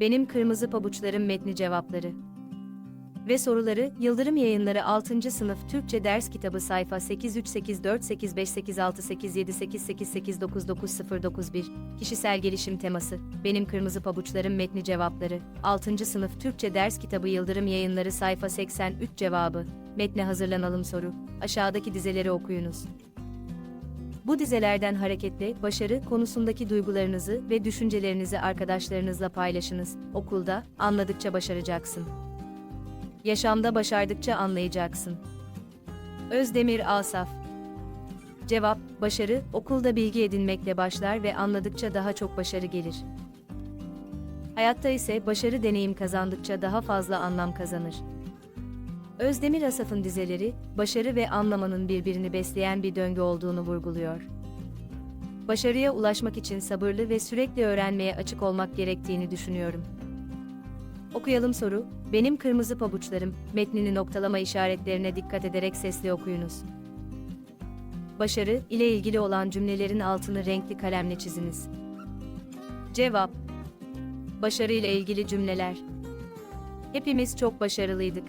Benim Kırmızı Pabuçlarım metni cevapları. Ve soruları Yıldırım Yayınları 6. sınıf Türkçe ders kitabı sayfa 838485587888899091 Kişisel gelişim teması Benim Kırmızı Pabuçlarım metni cevapları 6. sınıf Türkçe ders kitabı Yıldırım Yayınları sayfa 83 cevabı Metne hazırlanalım soru Aşağıdaki dizeleri okuyunuz. Bu dizelerden hareketle başarı konusundaki duygularınızı ve düşüncelerinizi arkadaşlarınızla paylaşınız. Okulda anladıkça başaracaksın. Yaşamda başardıkça anlayacaksın. Özdemir Asaf Cevap, başarı, okulda bilgi edinmekle başlar ve anladıkça daha çok başarı gelir. Hayatta ise başarı deneyim kazandıkça daha fazla anlam kazanır. Özdemir Asaf'ın dizeleri, başarı ve anlamanın birbirini besleyen bir döngü olduğunu vurguluyor. Başarıya ulaşmak için sabırlı ve sürekli öğrenmeye açık olmak gerektiğini düşünüyorum. Okuyalım soru, benim kırmızı pabuçlarım, metnini noktalama işaretlerine dikkat ederek sesli okuyunuz. Başarı ile ilgili olan cümlelerin altını renkli kalemle çiziniz. Cevap Başarı ile ilgili cümleler Hepimiz çok başarılıydık.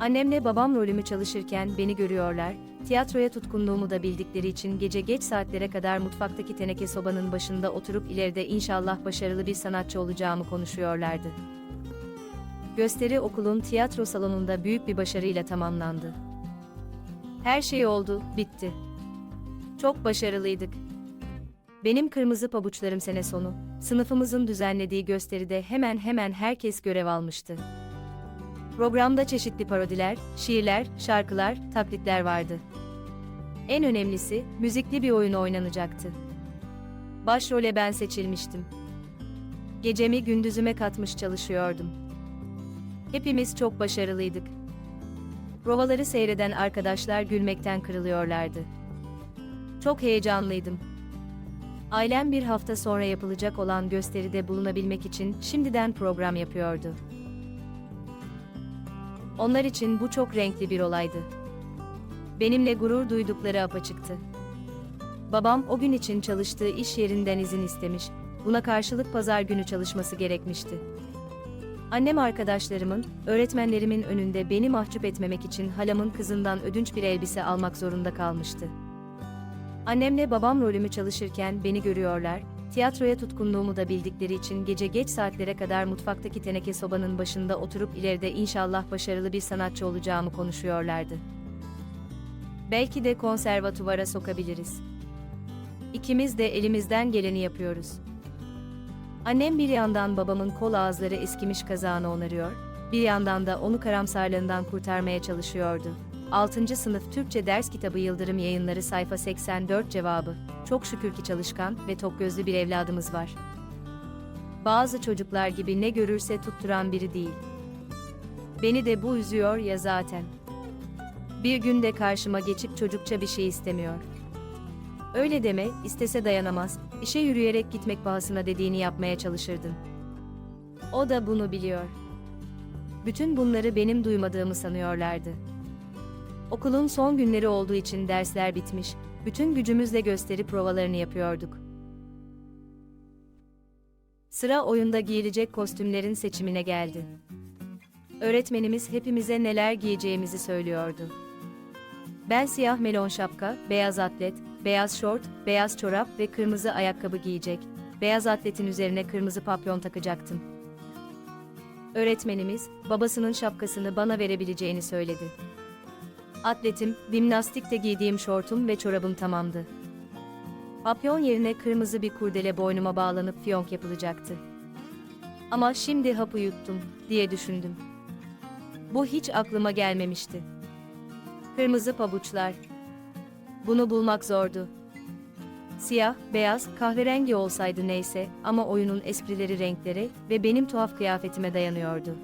Annemle babam rolümü çalışırken beni görüyorlar, tiyatroya tutkunluğumu da bildikleri için gece geç saatlere kadar mutfaktaki teneke sobanın başında oturup ileride inşallah başarılı bir sanatçı olacağımı konuşuyorlardı. Gösteri okulun tiyatro salonunda büyük bir başarıyla tamamlandı. Her şey oldu, bitti. Çok başarılıydık. Benim kırmızı pabuçlarım sene sonu, sınıfımızın düzenlediği gösteride hemen hemen herkes görev almıştı. Programda çeşitli parodiler, şiirler, şarkılar, taklitler vardı. En önemlisi, müzikli bir oyun oynanacaktı. Başrole ben seçilmiştim. Gecemi gündüzüme katmış çalışıyordum. Hepimiz çok başarılıydık. Provaları seyreden arkadaşlar gülmekten kırılıyorlardı. Çok heyecanlıydım. Ailem bir hafta sonra yapılacak olan gösteride bulunabilmek için şimdiden program yapıyordu. Onlar için bu çok renkli bir olaydı. Benimle gurur duydukları apaçıktı. Babam o gün için çalıştığı iş yerinden izin istemiş, buna karşılık pazar günü çalışması gerekmişti. Annem arkadaşlarımın, öğretmenlerimin önünde beni mahcup etmemek için halamın kızından ödünç bir elbise almak zorunda kalmıştı. Annemle babam rolümü çalışırken beni görüyorlar, tiyatroya tutkunluğumu da bildikleri için gece geç saatlere kadar mutfaktaki teneke sobanın başında oturup ileride inşallah başarılı bir sanatçı olacağımı konuşuyorlardı. Belki de konservatuvara sokabiliriz. İkimiz de elimizden geleni yapıyoruz. Annem bir yandan babamın kol ağızları eskimiş kazağını onarıyor, bir yandan da onu karamsarlığından kurtarmaya çalışıyordu. 6. sınıf Türkçe ders kitabı Yıldırım Yayınları sayfa 84 cevabı. Çok şükür ki çalışkan ve tok gözlü bir evladımız var. Bazı çocuklar gibi ne görürse tutturan biri değil. Beni de bu üzüyor ya zaten. Bir günde karşıma geçip çocukça bir şey istemiyor. Öyle deme, istese dayanamaz, işe yürüyerek gitmek pahasına dediğini yapmaya çalışırdın. O da bunu biliyor. Bütün bunları benim duymadığımı sanıyorlardı. Okulun son günleri olduğu için dersler bitmiş, bütün gücümüzle gösteri provalarını yapıyorduk. Sıra oyunda giyilecek kostümlerin seçimine geldi. Öğretmenimiz hepimize neler giyeceğimizi söylüyordu. Ben siyah melon şapka, beyaz atlet, beyaz şort, beyaz çorap ve kırmızı ayakkabı giyecek, beyaz atletin üzerine kırmızı papyon takacaktım. Öğretmenimiz, babasının şapkasını bana verebileceğini söyledi. Atletim, dimnastikte giydiğim şortum ve çorabım tamamdı. Papyon yerine kırmızı bir kurdele boynuma bağlanıp fiyonk yapılacaktı. Ama şimdi hapı yuttum, diye düşündüm. Bu hiç aklıma gelmemişti. Kırmızı pabuçlar. Bunu bulmak zordu. Siyah, beyaz, kahverengi olsaydı neyse ama oyunun esprileri renklere ve benim tuhaf kıyafetime dayanıyordu.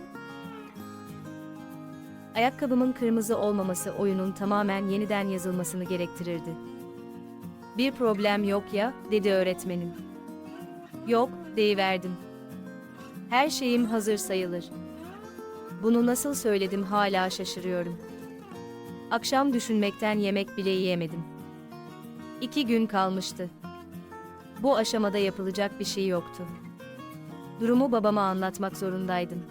Ayakkabımın kırmızı olmaması oyunun tamamen yeniden yazılmasını gerektirirdi. Bir problem yok ya, dedi öğretmenim. Yok, deyiverdim. Her şeyim hazır sayılır. Bunu nasıl söyledim hala şaşırıyorum. Akşam düşünmekten yemek bile yiyemedim. İki gün kalmıştı. Bu aşamada yapılacak bir şey yoktu. Durumu babama anlatmak zorundaydım.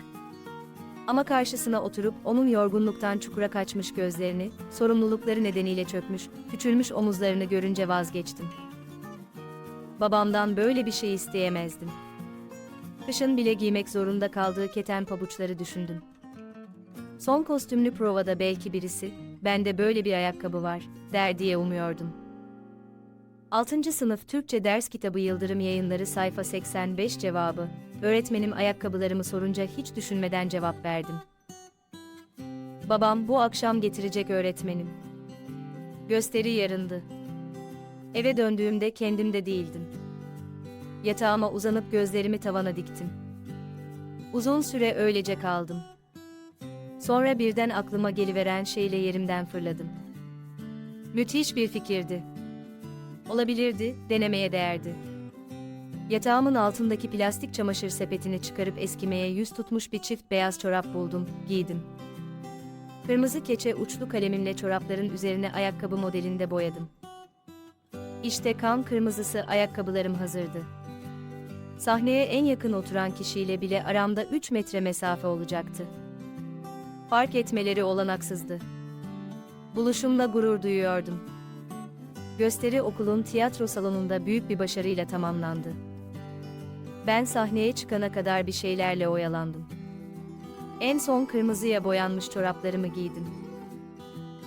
Ama karşısına oturup onun yorgunluktan çukura kaçmış gözlerini, sorumlulukları nedeniyle çökmüş, küçülmüş omuzlarını görünce vazgeçtim. Babamdan böyle bir şey isteyemezdim. Kışın bile giymek zorunda kaldığı keten pabuçları düşündüm. Son kostümlü provada belki birisi, bende böyle bir ayakkabı var, der diye umuyordum. 6. sınıf Türkçe ders kitabı Yıldırım Yayınları sayfa 85 cevabı. Öğretmenim ayakkabılarımı sorunca hiç düşünmeden cevap verdim. Babam bu akşam getirecek öğretmenim. Gösteri yarındı. Eve döndüğümde kendimde değildim. Yatağıma uzanıp gözlerimi tavana diktim. Uzun süre öylece kaldım. Sonra birden aklıma geliveren şeyle yerimden fırladım. Müthiş bir fikirdi. Olabilirdi, denemeye değerdi. Yatağımın altındaki plastik çamaşır sepetini çıkarıp eskimeye yüz tutmuş bir çift beyaz çorap buldum, giydim. Kırmızı keçe uçlu kalemimle çorapların üzerine ayakkabı modelinde boyadım. İşte kan kırmızısı ayakkabılarım hazırdı. Sahneye en yakın oturan kişiyle bile aramda 3 metre mesafe olacaktı. Fark etmeleri olanaksızdı. Buluşumla gurur duyuyordum. Gösteri okulun tiyatro salonunda büyük bir başarıyla tamamlandı. Ben sahneye çıkana kadar bir şeylerle oyalandım. En son kırmızıya boyanmış çoraplarımı giydim.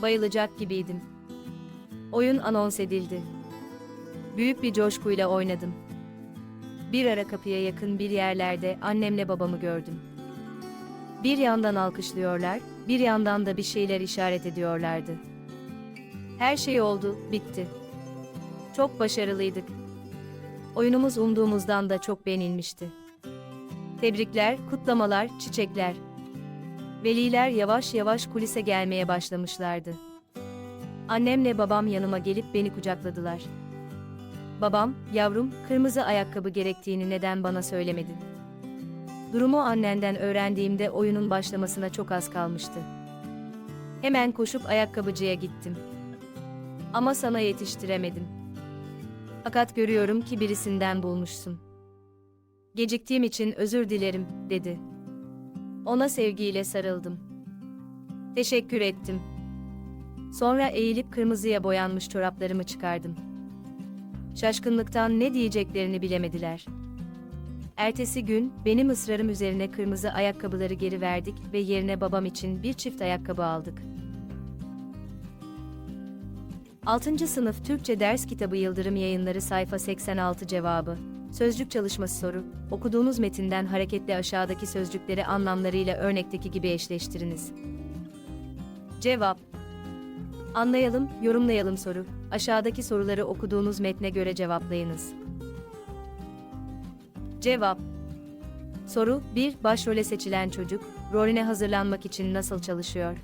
Bayılacak gibiydim. Oyun anons edildi. Büyük bir coşkuyla oynadım. Bir ara kapıya yakın bir yerlerde annemle babamı gördüm. Bir yandan alkışlıyorlar, bir yandan da bir şeyler işaret ediyorlardı. Her şey oldu, bitti. Çok başarılıydık. Oyunumuz umduğumuzdan da çok beğenilmişti. Tebrikler, kutlamalar, çiçekler. Veliler yavaş yavaş kulise gelmeye başlamışlardı. Annemle babam yanıma gelip beni kucakladılar. Babam, yavrum, kırmızı ayakkabı gerektiğini neden bana söylemedin? Durumu annenden öğrendiğimde oyunun başlamasına çok az kalmıştı. Hemen koşup ayakkabıcıya gittim. Ama sana yetiştiremedim. Fakat görüyorum ki birisinden bulmuşsun. Geciktiğim için özür dilerim, dedi. Ona sevgiyle sarıldım. Teşekkür ettim. Sonra eğilip kırmızıya boyanmış çoraplarımı çıkardım. Şaşkınlıktan ne diyeceklerini bilemediler. Ertesi gün benim ısrarım üzerine kırmızı ayakkabıları geri verdik ve yerine babam için bir çift ayakkabı aldık. 6. sınıf Türkçe ders kitabı Yıldırım Yayınları sayfa 86 cevabı. Sözcük çalışması soru. Okuduğunuz metinden hareketle aşağıdaki sözcükleri anlamlarıyla örnekteki gibi eşleştiriniz. Cevap. Anlayalım, yorumlayalım soru. Aşağıdaki soruları okuduğunuz metne göre cevaplayınız. Cevap. Soru 1. Başrole seçilen çocuk, rolüne hazırlanmak için nasıl çalışıyor?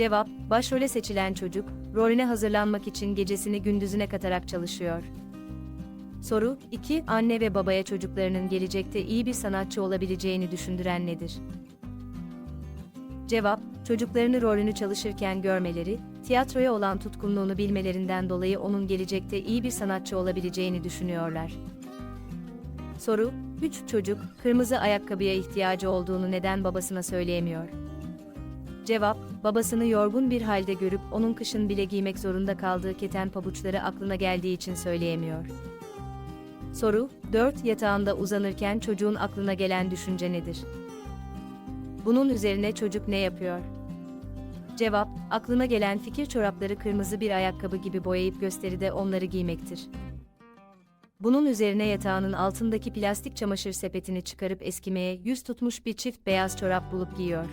Cevap, başrole seçilen çocuk, rolüne hazırlanmak için gecesini gündüzüne katarak çalışıyor. Soru 2. Anne ve babaya çocuklarının gelecekte iyi bir sanatçı olabileceğini düşündüren nedir? Cevap, çocuklarını rolünü çalışırken görmeleri, tiyatroya olan tutkunluğunu bilmelerinden dolayı onun gelecekte iyi bir sanatçı olabileceğini düşünüyorlar. Soru 3. Çocuk, kırmızı ayakkabıya ihtiyacı olduğunu neden babasına söyleyemiyor? Cevap, babasını yorgun bir halde görüp onun kışın bile giymek zorunda kaldığı keten pabuçları aklına geldiği için söyleyemiyor. Soru 4. Yatağında uzanırken çocuğun aklına gelen düşünce nedir? Bunun üzerine çocuk ne yapıyor? Cevap, aklına gelen fikir çorapları kırmızı bir ayakkabı gibi boyayıp gösteride onları giymektir. Bunun üzerine yatağının altındaki plastik çamaşır sepetini çıkarıp eskimeye yüz tutmuş bir çift beyaz çorap bulup giyiyor.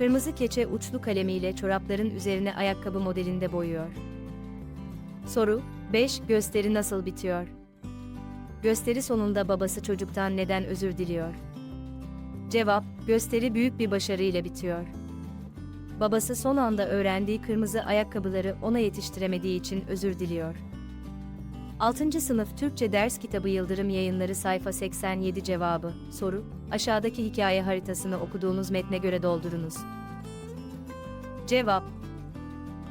Kırmızı keçe uçlu kalemiyle çorapların üzerine ayakkabı modelinde boyuyor. Soru 5. Gösteri nasıl bitiyor? Gösteri sonunda babası çocuktan neden özür diliyor? Cevap, gösteri büyük bir başarıyla bitiyor. Babası son anda öğrendiği kırmızı ayakkabıları ona yetiştiremediği için özür diliyor. 6. sınıf Türkçe ders kitabı Yıldırım Yayınları sayfa 87 cevabı. Soru: Aşağıdaki hikaye haritasını okuduğunuz metne göre doldurunuz. Cevap: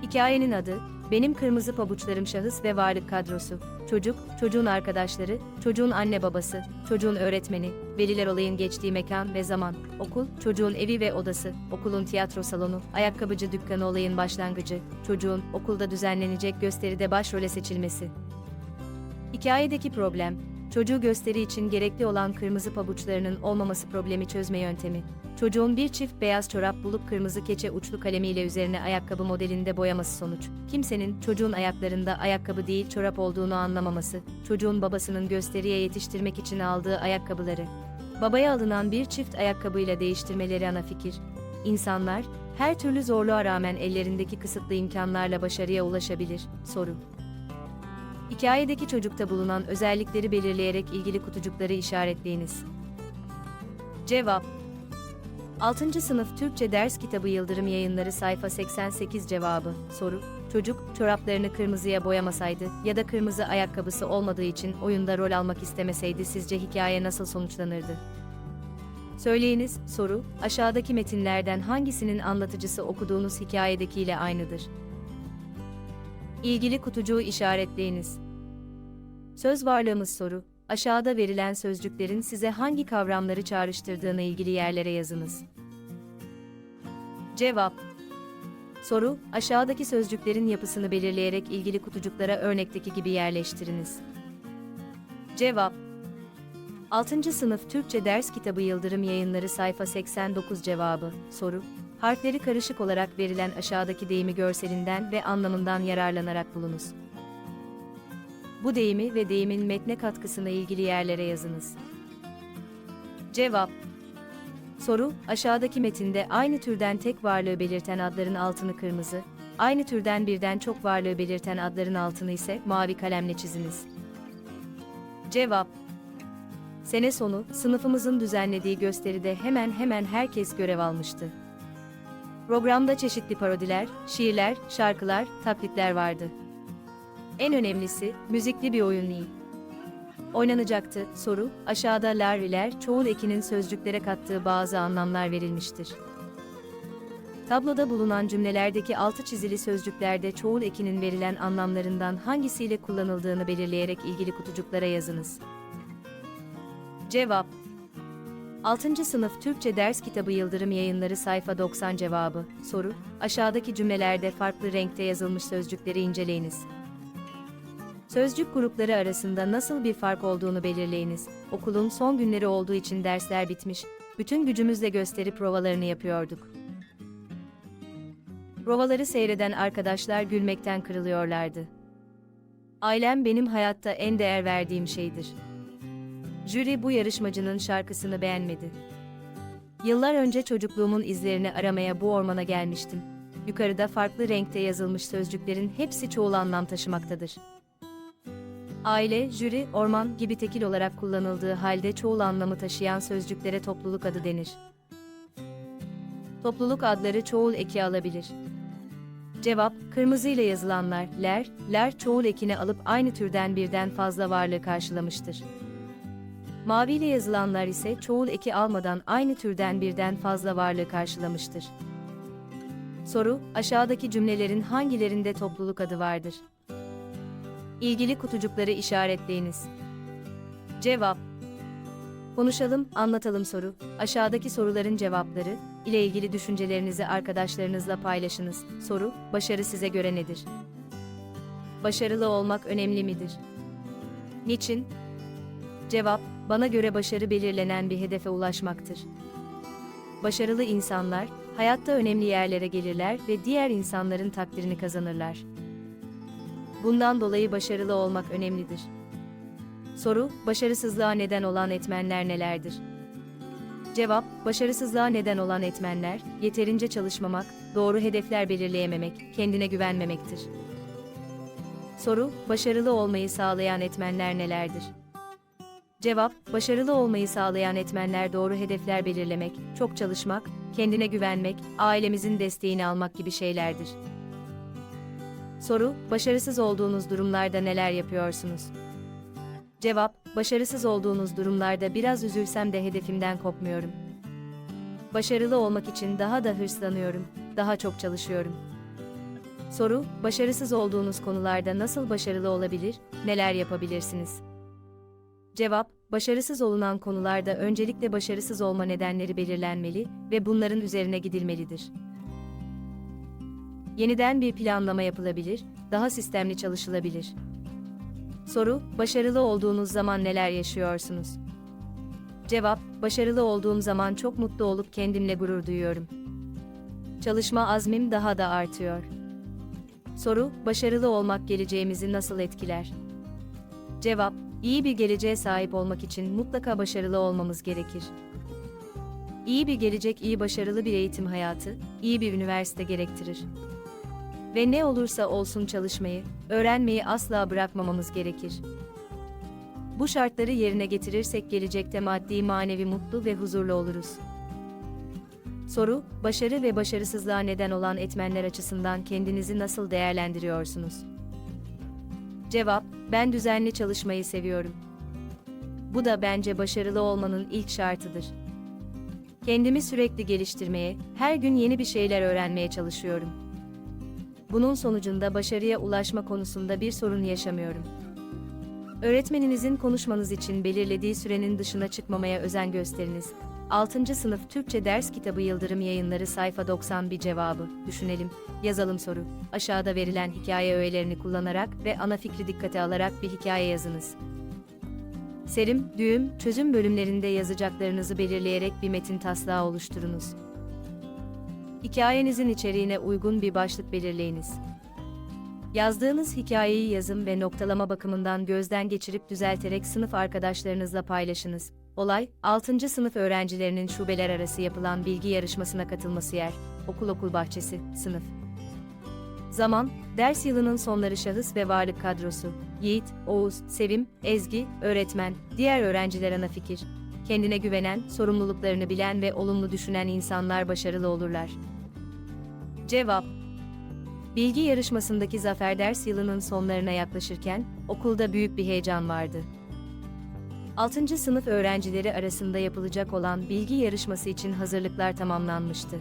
Hikayenin adı Benim kırmızı pabuçlarım şahıs ve varlık kadrosu. Çocuk, çocuğun arkadaşları, çocuğun anne babası, çocuğun öğretmeni, veliler olayın geçtiği mekan ve zaman, okul, çocuğun evi ve odası, okulun tiyatro salonu, ayakkabıcı dükkanı olayın başlangıcı, çocuğun okulda düzenlenecek gösteride başrole seçilmesi. Hikayedeki problem, çocuğu gösteri için gerekli olan kırmızı pabuçlarının olmaması problemi çözme yöntemi. Çocuğun bir çift beyaz çorap bulup kırmızı keçe uçlu kalemiyle üzerine ayakkabı modelinde boyaması sonuç. Kimsenin çocuğun ayaklarında ayakkabı değil çorap olduğunu anlamaması. Çocuğun babasının gösteriye yetiştirmek için aldığı ayakkabıları. Babaya alınan bir çift ayakkabıyla değiştirmeleri ana fikir. İnsanlar, her türlü zorluğa rağmen ellerindeki kısıtlı imkanlarla başarıya ulaşabilir. Soru. Hikayedeki çocukta bulunan özellikleri belirleyerek ilgili kutucukları işaretleyiniz. Cevap 6. sınıf Türkçe ders kitabı Yıldırım Yayınları sayfa 88 cevabı. Soru: Çocuk çoraplarını kırmızıya boyamasaydı ya da kırmızı ayakkabısı olmadığı için oyunda rol almak istemeseydi sizce hikaye nasıl sonuçlanırdı? Söyleyiniz, soru, aşağıdaki metinlerden hangisinin anlatıcısı okuduğunuz hikayedekiyle aynıdır? İlgili kutucuğu işaretleyiniz. Söz varlığımız soru, aşağıda verilen sözcüklerin size hangi kavramları çağrıştırdığını ilgili yerlere yazınız. Cevap Soru, aşağıdaki sözcüklerin yapısını belirleyerek ilgili kutucuklara örnekteki gibi yerleştiriniz. Cevap 6. sınıf Türkçe ders kitabı Yıldırım Yayınları sayfa 89 cevabı. Soru, harfleri karışık olarak verilen aşağıdaki deyimi görselinden ve anlamından yararlanarak bulunuz. Bu deyimi ve deyimin metne katkısına ilgili yerlere yazınız. Cevap Soru, aşağıdaki metinde aynı türden tek varlığı belirten adların altını kırmızı, aynı türden birden çok varlığı belirten adların altını ise mavi kalemle çiziniz. Cevap Sene sonu, sınıfımızın düzenlediği gösteride hemen hemen herkes görev almıştı. Programda çeşitli parodiler, şiirler, şarkılar, taklitler vardı. En önemlisi, müzikli bir oyun iyi. Oynanacaktı, soru, aşağıda lar çoğul ekinin sözcüklere kattığı bazı anlamlar verilmiştir. Tabloda bulunan cümlelerdeki altı çizili sözcüklerde çoğul ekinin verilen anlamlarından hangisiyle kullanıldığını belirleyerek ilgili kutucuklara yazınız. Cevap 6. sınıf Türkçe ders kitabı Yıldırım Yayınları sayfa 90 cevabı. Soru: Aşağıdaki cümlelerde farklı renkte yazılmış sözcükleri inceleyiniz. Sözcük grupları arasında nasıl bir fark olduğunu belirleyiniz. Okulun son günleri olduğu için dersler bitmiş. Bütün gücümüzle gösteri provalarını yapıyorduk. Provaları seyreden arkadaşlar gülmekten kırılıyorlardı. Ailem benim hayatta en değer verdiğim şeydir. Jüri bu yarışmacının şarkısını beğenmedi. Yıllar önce çocukluğumun izlerini aramaya bu ormana gelmiştim. Yukarıda farklı renkte yazılmış sözcüklerin hepsi çoğul anlam taşımaktadır. Aile, jüri, orman gibi tekil olarak kullanıldığı halde çoğul anlamı taşıyan sözcüklere topluluk adı denir. Topluluk adları çoğul eki alabilir. Cevap, kırmızı ile yazılanlar, ler, ler çoğul ekini alıp aynı türden birden fazla varlığı karşılamıştır. Mavi ile yazılanlar ise çoğul eki almadan aynı türden birden fazla varlığı karşılamıştır. Soru, aşağıdaki cümlelerin hangilerinde topluluk adı vardır? İlgili kutucukları işaretleyiniz. Cevap Konuşalım, anlatalım soru. Aşağıdaki soruların cevapları ile ilgili düşüncelerinizi arkadaşlarınızla paylaşınız. Soru, başarı size göre nedir? Başarılı olmak önemli midir? Niçin? Cevap, bana göre başarı belirlenen bir hedefe ulaşmaktır. Başarılı insanlar, hayatta önemli yerlere gelirler ve diğer insanların takdirini kazanırlar. Bundan dolayı başarılı olmak önemlidir. Soru, başarısızlığa neden olan etmenler nelerdir? Cevap, başarısızlığa neden olan etmenler, yeterince çalışmamak, doğru hedefler belirleyememek, kendine güvenmemektir. Soru, başarılı olmayı sağlayan etmenler nelerdir? Cevap, başarılı olmayı sağlayan etmenler doğru hedefler belirlemek, çok çalışmak, kendine güvenmek, ailemizin desteğini almak gibi şeylerdir. Soru, başarısız olduğunuz durumlarda neler yapıyorsunuz? Cevap, başarısız olduğunuz durumlarda biraz üzülsem de hedefimden kopmuyorum. Başarılı olmak için daha da hırslanıyorum, daha çok çalışıyorum. Soru, başarısız olduğunuz konularda nasıl başarılı olabilir, neler yapabilirsiniz? Cevap, başarısız olunan konularda öncelikle başarısız olma nedenleri belirlenmeli ve bunların üzerine gidilmelidir. Yeniden bir planlama yapılabilir, daha sistemli çalışılabilir. Soru, başarılı olduğunuz zaman neler yaşıyorsunuz? Cevap, başarılı olduğum zaman çok mutlu olup kendimle gurur duyuyorum. Çalışma azmim daha da artıyor. Soru, başarılı olmak geleceğimizi nasıl etkiler? Cevap, iyi bir geleceğe sahip olmak için mutlaka başarılı olmamız gerekir. İyi bir gelecek iyi başarılı bir eğitim hayatı, iyi bir üniversite gerektirir. Ve ne olursa olsun çalışmayı, öğrenmeyi asla bırakmamamız gerekir. Bu şartları yerine getirirsek gelecekte maddi manevi mutlu ve huzurlu oluruz. Soru, başarı ve başarısızlığa neden olan etmenler açısından kendinizi nasıl değerlendiriyorsunuz? Cevap, ben düzenli çalışmayı seviyorum. Bu da bence başarılı olmanın ilk şartıdır. Kendimi sürekli geliştirmeye, her gün yeni bir şeyler öğrenmeye çalışıyorum. Bunun sonucunda başarıya ulaşma konusunda bir sorun yaşamıyorum. Öğretmeninizin konuşmanız için belirlediği sürenin dışına çıkmamaya özen gösteriniz. 6. sınıf Türkçe ders kitabı Yıldırım Yayınları sayfa 90 bir cevabı. Düşünelim, yazalım soru. Aşağıda verilen hikaye öğelerini kullanarak ve ana fikri dikkate alarak bir hikaye yazınız. Serim, düğüm, çözüm bölümlerinde yazacaklarınızı belirleyerek bir metin taslağı oluşturunuz. Hikayenizin içeriğine uygun bir başlık belirleyiniz. Yazdığınız hikayeyi yazım ve noktalama bakımından gözden geçirip düzelterek sınıf arkadaşlarınızla paylaşınız. Olay, 6. sınıf öğrencilerinin şubeler arası yapılan bilgi yarışmasına katılması yer. Okul okul bahçesi, sınıf. Zaman, ders yılının sonları şahıs ve varlık kadrosu. Yiğit, Oğuz, Sevim, Ezgi, öğretmen, diğer öğrenciler ana fikir. Kendine güvenen, sorumluluklarını bilen ve olumlu düşünen insanlar başarılı olurlar. Cevap Bilgi yarışmasındaki zafer ders yılının sonlarına yaklaşırken, okulda büyük bir heyecan vardı. 6. sınıf öğrencileri arasında yapılacak olan bilgi yarışması için hazırlıklar tamamlanmıştı.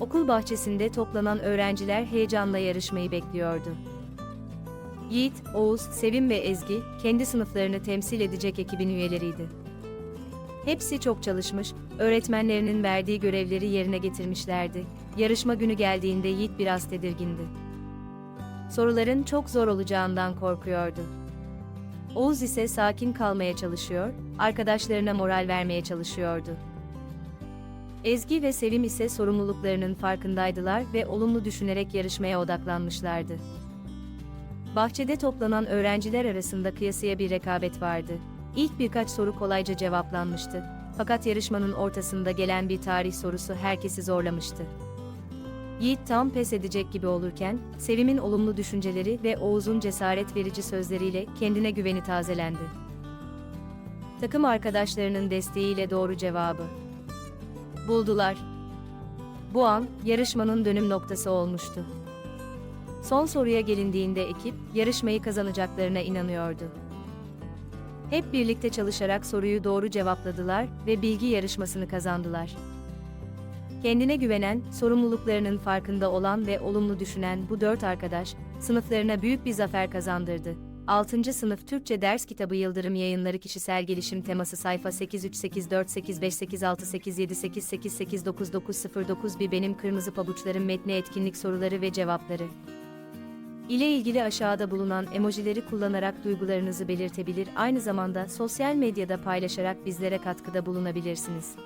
Okul bahçesinde toplanan öğrenciler heyecanla yarışmayı bekliyordu. Yiğit, Oğuz, Sevim ve Ezgi, kendi sınıflarını temsil edecek ekibin üyeleriydi. Hepsi çok çalışmış, öğretmenlerinin verdiği görevleri yerine getirmişlerdi. Yarışma günü geldiğinde Yiğit biraz tedirgindi. Soruların çok zor olacağından korkuyordu. Oğuz ise sakin kalmaya çalışıyor, arkadaşlarına moral vermeye çalışıyordu. Ezgi ve Sevim ise sorumluluklarının farkındaydılar ve olumlu düşünerek yarışmaya odaklanmışlardı. Bahçede toplanan öğrenciler arasında kıyasıya bir rekabet vardı. İlk birkaç soru kolayca cevaplanmıştı. Fakat yarışmanın ortasında gelen bir tarih sorusu herkesi zorlamıştı. Yiğit tam pes edecek gibi olurken, Sevim'in olumlu düşünceleri ve Oğuz'un cesaret verici sözleriyle kendine güveni tazelendi. Takım arkadaşlarının desteğiyle doğru cevabı buldular. Bu an, yarışmanın dönüm noktası olmuştu. Son soruya gelindiğinde ekip, yarışmayı kazanacaklarına inanıyordu. Hep birlikte çalışarak soruyu doğru cevapladılar ve bilgi yarışmasını kazandılar. Kendine güvenen, sorumluluklarının farkında olan ve olumlu düşünen bu dört arkadaş, sınıflarına büyük bir zafer kazandırdı. 6. sınıf Türkçe ders kitabı Yıldırım Yayınları Kişisel Gelişim Teması sayfa 838485686888899909 bir benim kırmızı pabuçlarım metni etkinlik soruları ve cevapları ile ilgili aşağıda bulunan emojileri kullanarak duygularınızı belirtebilir aynı zamanda sosyal medyada paylaşarak bizlere katkıda bulunabilirsiniz.